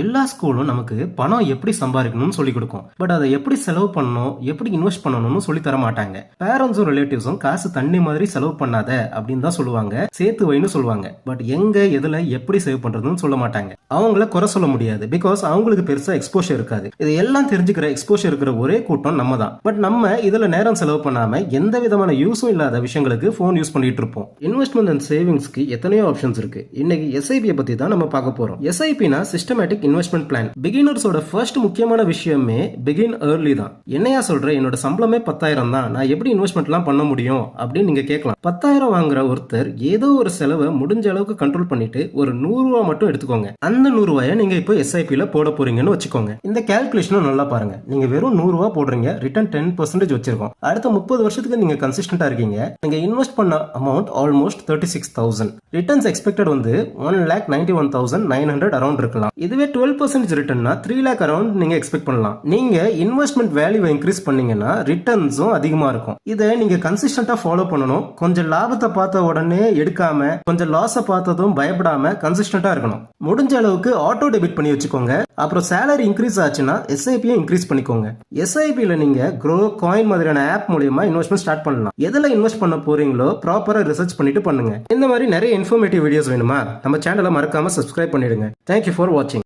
எல்லா ஸ்கூலும் நமக்கு பணம் எப்படி சம்பாதிக்கணும்னு சொல்லி கொடுக்கும். பட் அதை எப்படி செலவு பண்ணணும் எப்படி இன்வெஸ்ட் பண்ணணும்னு சொல்லி தர மாட்டாங்க. பேரண்ட்ஸும் ரிலேட்டிவ்ஸும் காசு தண்ணி மாதிரி செலவு பண்ணாத அப்படின்னு தான் சொல்லுவாங்க. சேர்த்து வைன்னு சொல்லுவாங்க. பட் எங்க எதுல எப்படி சேவ் பண்றதுன்னு சொல்ல மாட்டாங்க. அவங்கள குறை சொல்ல முடியாது. பிகாஸ் அவங்களுக்கு பெருசா எக்ஸ்போஷர் இருக்காது. இது எல்லாம் தெரிஞ்சுக்கிற எக்ஸ்போஷர் இருக்கிற ஒரே கூட்டம் நம்ம தான் பட் நம்ம இதுல நேரம் செலவு பண்ணாம எந்த விதமான யூஸும் இல்லாத விஷயங்களுக்கு ஃபோன் யூஸ் பண்ணிட்டு இருப்போம். இன்வெஸ்ட்மெண்ட் அண்ட் சேவிங்ஸ்க்கு எத்தனையோ ஆப்ஷன்ஸ் இருக்கு. இன்னைக்கு எஸ்ஐபியை பத்தி தான் நம்ம பார்க்க போறோம். எஸ்ஐபினா சிஸ்டமேட்டிக் இன்வெஸ்ட்மெண்ட் பிளான் பிகினர்ஸோட ஃபர்ஸ்ட் முக்கியமான விஷயமே பிகின் ஏர்லி தான். என்னையா சொல்ற? என்னோட சம்பளமே பத்தாயிரம் தான். நான் எப்படி இன்வெஸ்ட்மெண்ட்லாம் பண்ண முடியும்? அப்படின்னு நீங்க கேட்கலாம். பத்தாயிரம் வாங்குற ஒருத்தர் ஏதோ ஒரு செலவை முடிஞ்ச அளவுக்கு கண்ட்ரோல் பண்ணிட்டு ஒரு நூறு ரூபா மட்டும் எடுத்துக்கோங்க. அந்த நூறு ரூபாயை நீங்க இப்போ எஸ்ஐபியில் போட போறீங்கன்னு வச்சுக்கோங்க. இந்த கால்குலேஷனும் நல்லா பாருங்க. நீங்க வெறும் நூறு ரூபா போடுறீங்க. ரிட்டர்ன் டென் பர்சன்டேஜ் வச்சிருக்கோம். அடுத்த முப்பது வருஷத்துக்கு நீங்க கன்சிஸ்டன்டா இருக்கீங்க. நீங்க இன்வெஸ்ட் பண்ண amount almost thirty six thousand returns expected வந்து one lakh ninety one thousand nine hundred around இருக்கலாம். இதுவே டுவெல் பர்சன்டேஜ் ரிட்டர்னா த்ரீ லேக் அரௌண்ட் நீங்கள் எக்ஸ்பெக்ட் பண்ணலாம். நீங்கள் இன்வெஸ்ட்மெண்ட் வேல்யூ இன்க்ரீஸ் பண்ணீங்கன்னா ரிட்டர்ன்ஸும் அதிகமாக இருக்கும். இதை நீங்கள் கன்சிஸ்டண்ட்டாக ஃபாலோ பண்ணணும். கொஞ்சம் லாபத்தை பார்த்த உடனே எடுக்காம கொஞ்சம் லாஸை பார்த்ததும் பயப்படாம கன்சிஸ்டண்ட்டாக இருக்கணும். முடிஞ்ச அளவுக்கு ஆட்டோ டெபிட் பண்ணி வச்சுக்கோங்க. அப்புறம் சேலரி இன்க்ரீஸ் ஆச்சுன்னா எஸ்ஐபியும் இன்க்ரீஸ் பண்ணிக்கோங்க. எஸ்ஐபியில் நீங்கள் க்ரோ காயின் மாதிரியான ஆப் மூலியமா இன்வெஸ்ட்மெண்ட் ஸ்டார்ட் பண்ணலாம். எதில் இன்வெஸ்ட் பண்ண போறீங்களோ ப்ராப்பராக ரிசர்ச் பண்ணிட்டு பண்ணுங்க. இந்த மாதிரி நிறைய இன்ஃபர்மேட்டிவ் வீடியோஸ் வேணுமா? நம்ம சேனலை மறக்காம சப்ஸ்கிரைப் பண்ணிடுங்க. தேங்க்யூ ஃபார் வாட்சிங்